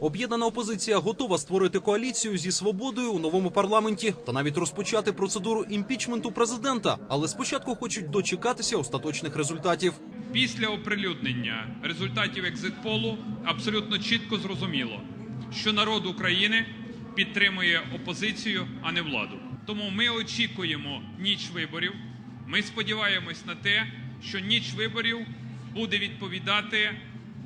Об'єднана опозиція готова створити коаліцію зі свободою у новому парламенті та навіть розпочати процедуру імпічменту президента, але спочатку хочуть дочекатися остаточних результатів. Після оприлюднення результатів екзитполу абсолютно чітко зрозуміло, що народ України підтримує опозицію, а не владу. Тому ми очікуємо ніч виборів. Ми сподіваємось на те, що ніч виборів буде відповідати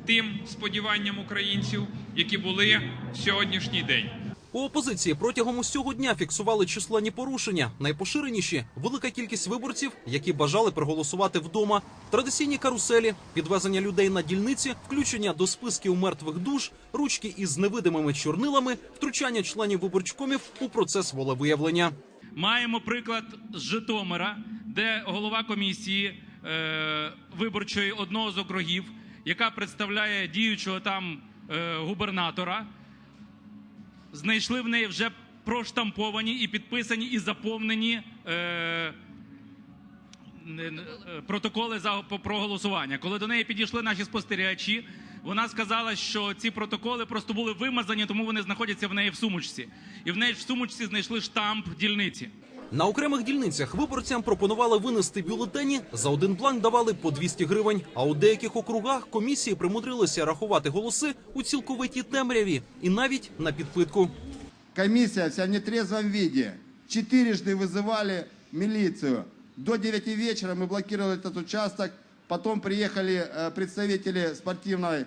тим сподіванням українців, які були в сьогоднішній день. У опозиції протягом усього дня фіксували численні порушення. Найпоширеніші велика кількість виборців, які бажали проголосувати вдома, традиційні каруселі, підвезення людей на дільниці, включення до списків мертвих душ, ручки із невидимими чорнилами, втручання членів виборчкомів у процес волевиявлення. Маємо приклад з Житомира, де голова комісії е, виборчої одного з округів, яка представляє діючого там е, губернатора, знайшли в неї вже проштамповані і підписані і заповнені. Е, е, протоколи за про голосування. Коли до неї підійшли наші спостерігачі, вона сказала, що ці протоколи просто були вимазані, тому вони знаходяться в неї в сумочці. І в неї в сумочці знайшли штамп дільниці. На окремих дільницях виборцям пропонували винести бюлетені. За один бланк давали по 200 гривень. А у деяких округах комісії примудрилися рахувати голоси у цілковитій темряві і навіть на підпитку. Комиссия вся в нетрезвом виде. Четырежды вызывали милицию. До 9 вечера мы блокировали этот участок. Потом приехали э, представители спортивной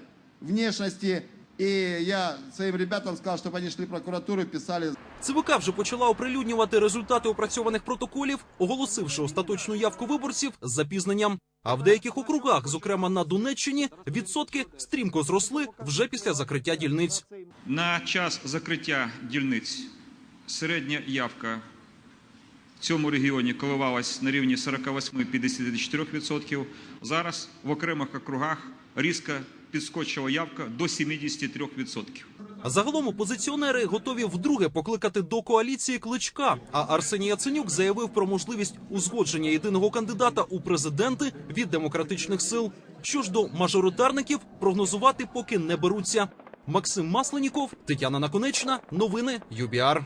И я своим ребятам сказал, чтобы они шли в прокуратуру и писали ЦВК вже почала оприлюднювати результати опрацьованих протоколів, оголосивши остаточну явку виборців з запізненням. А в деяких округах, зокрема на Донеччині, відсотки стрімко зросли вже після закриття дільниць. На час закриття дільниць середня явка в цьому регіоні коливалась на рівні 48-54%. Зараз в окремих округах різко підскочила явка до 73%. А Загалом опозиціонери готові вдруге покликати до коаліції кличка. А Арсеній Яценюк заявив про можливість узгодження єдиного кандидата у президенти від демократичних сил. Що ж до мажоритарників, прогнозувати поки не беруться. Максим Масленіков, Тетяна Наконечна, новини ЮБІАР.